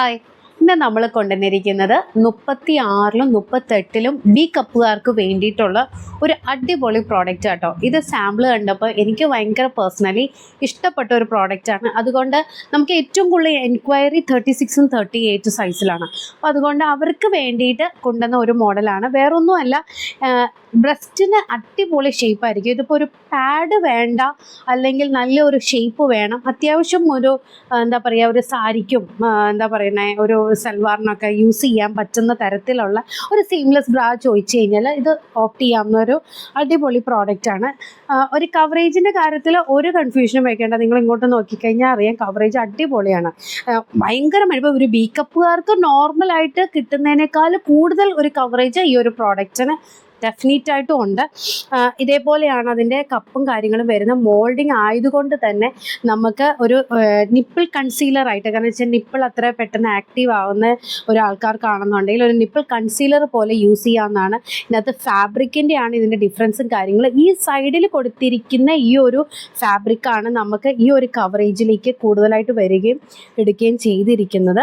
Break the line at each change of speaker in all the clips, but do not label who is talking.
Hi ഇന്ന് നമ്മൾ കൊണ്ടുവന്നിരിക്കുന്നത് മുപ്പത്തി ആറിലും മുപ്പത്തെട്ടിലും ബി കപ്പുകാർക്ക് വേണ്ടിയിട്ടുള്ള ഒരു അടിപൊളി പ്രോഡക്റ്റ് ആട്ടോ. ഇത് സാമ്പിൾ കണ്ടപ്പോൾ എനിക്ക് ഭയങ്കര പേഴ്സണലി ഇഷ്ടപ്പെട്ട ഒരു പ്രോഡക്റ്റാണ് അതുകൊണ്ട് നമുക്ക് ഏറ്റവും കൂടുതൽ എൻക്വയറി തേർട്ടി സിക്സും തേർട്ടി എയ്റ്റ് സൈസിലാണ് അപ്പോൾ അതുകൊണ്ട് അവർക്ക് വേണ്ടിയിട്ട് കൊണ്ടുവന്ന ഒരു മോഡലാണ് വേറൊന്നുമല്ല ബ്രസ്റ്റിന് അടിപൊളി ഷേപ്പ് ആയിരിക്കും. ഇതിപ്പോൾ ഒരു പാഡ് വേണ്ട അല്ലെങ്കിൽ നല്ലൊരു ഷേപ്പ് വേണം. അത്യാവശ്യം ഒരു എന്താ പറയുക ഒരു സാരിക്കും എന്താ പറയുന്നത് ഒരു സൽവാറിനൊക്കെ യൂസ് ചെയ്യാൻ പറ്റുന്ന തരത്തിലുള്ള ഒരു സീംലെസ് ബ്രാ ചോദിച്ചു കഴിഞ്ഞാൽ ഇത് ഓപ്റ്റ് ചെയ്യാവുന്ന ഒരു അടിപൊളി പ്രോഡക്റ്റ് ആണ്. ഒരു കവറേജിന്റെ കാര്യത്തിൽ ഒരു കൺഫ്യൂഷനും വയ്ക്കേണ്ട. നിങ്ങൾ ഇങ്ങോട്ട് നോക്കിക്കഴിഞ്ഞാൽ അറിയാം കവറേജ് അടിപൊളിയാണ്. ഭയങ്കര ഇപ്പോൾ ഒരു ബി നോർമലായിട്ട് കിട്ടുന്നതിനേക്കാൾ കൂടുതൽ ഒരു കവറേജ് ഈ ഒരു പ്രോഡക്റ്റിന് ഡെഫിനറ്റ് ആയിട്ടും ഉണ്ട് ഇതേപോലെയാണ് അതിന്റെ കപ്പും കാര്യങ്ങളും വരുന്ന മോൾഡിങ് ആയതുകൊണ്ട് തന്നെ നമുക്ക് ഒരു നിപ്പിൾ കൺസീലർ ആയിട്ട് കാരണം വെച്ചാൽ നിപ്പിൾ അത്ര പെട്ടെന്ന് ആക്റ്റീവ് ആവുന്ന ഒരാൾക്കാർക്കാണെന്നുണ്ടെങ്കിൽ ഒരു നിപ്പിൾ കൺസീലർ പോലെ യൂസ് ചെയ്യാവുന്നതാണ്. ഇതിനകത്ത് ഫാബ്രിക്കിന്റെ ആണ് ഇതിന്റെ ഡിഫറൻസും കാര്യങ്ങളും. ഈ സൈഡിൽ കൊടുത്തിരിക്കുന്ന ഈ ഒരു ഫാബ്രിക്കാണ് നമുക്ക് ഈ ഒരു കവറേജിലേക്ക് കൂടുതലായിട്ട് വരികയും എടുക്കുകയും ചെയ്തിരിക്കുന്നത്.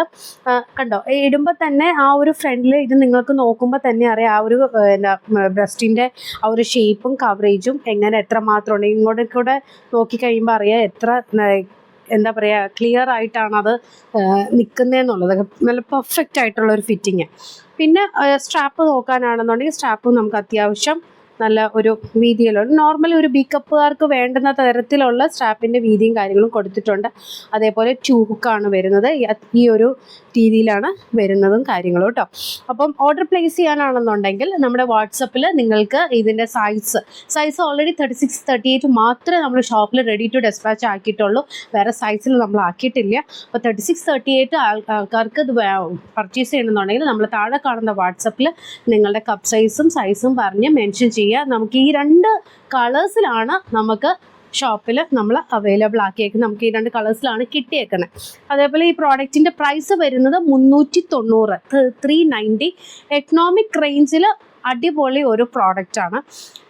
കണ്ടോ? ഇടുമ്പോൾ തന്നെ ആ ഒരു ഫ്രണ്ടിൽ ഇത് നിങ്ങൾക്ക് നോക്കുമ്പോൾ തന്നെ അറിയാം. ആ ഒരു എന്താ ബ്രസ്റ്റിന്റെ ആ ഒരു ഷേപ്പും കവറേജും എങ്ങനെ എത്രമാത്രം ഉണ്ട്? ഇങ്ങോട്ട് കൂടെ നോക്കിക്കഴിയുമ്പോൾ അറിയാം എത്ര എന്താ പറയുക ക്ലിയർ ആയിട്ടാണ് അത് നിൽക്കുന്നതെന്നുള്ളത് നല്ല പെർഫെക്റ്റ് ആയിട്ടുള്ള ഒരു ഫിറ്റിങ് പിന്നെ സ്ട്രാപ്പ് നോക്കാനാണെന്നുണ്ടെങ്കിൽ സ്ട്രാപ്പ് നമുക്ക് അത്യാവശ്യം നല്ല ഒരു വീതിയിലുള്ള നോർമൽ ഒരു ബി കപ്പുകാർക്ക് വേണ്ടുന്ന തരത്തിലുള്ള സ്ട്രാപ്പിന്റെ വീതിയും കാര്യങ്ങളും കൊടുത്തിട്ടുണ്ട്. അതേപോലെ ടൂ വരുന്നത്. ഈ- ഒരു രീതിയിലാണ് വരുന്നതും കാര്യങ്ങളും കേട്ടോ അപ്പം ഓർഡർ പ്ലേസ് ചെയ്യാനാണെന്നുണ്ടെങ്കിൽ നമ്മുടെ വാട്സപ്പിൽ നിങ്ങൾക്ക് ഇതിന്റെ size size already thirty six thirty eight മാത്രമേ നമ്മൾ ഷോപ്പിൽ റെഡി ടു ഡെസ്പാച്ച് ആക്കിയിട്ടുള്ളൂ. വേറെ സൈസിൽ നമ്മൾ ആക്കിയിട്ടില്ല. അപ്പോൾ തേർട്ടി സിക്സ് തേർട്ടി എയ്റ്റ് ആൾക്കാർക്ക് ഇത് പർച്ചേസ് ചെയ്യണമെന്നുണ്ടെങ്കിൽ നമ്മൾ താഴെ കാണുന്ന വാട്സപ്പിൽ നിങ്ങളുടെ കപ്പ് സൈസും സൈസും പറഞ്ഞ് മെൻഷൻ ചെയ്യുക നമുക്ക് ഈ രണ്ട് കളേഴ്സിലാണ് നമുക്ക് ഷോപ്പിൽ നമ്മൾ അവൈലബിൾ ആക്കിയേക്കുന്നത്. നമുക്ക് ഈ രണ്ട് കളേഴ്സിലാണ് കിട്ടിയേക്കുന്നത്. അതേപോലെ ഈ പ്രോഡക്റ്റിന്റെ പ്രൈസ് വരുന്നത് മുന്നൂറ്റി തൊണ്ണൂറ് ത്രീ നയന്റി എക്കണോമിക് റേഞ്ചിൽ അടിപൊളി ഒരു പ്രോഡക്റ്റാണ്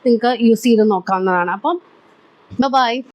നിങ്ങൾക്ക് യൂസ് ചെയ്ത് നോക്കാവുന്നതാണ്. അപ്പം ബൈ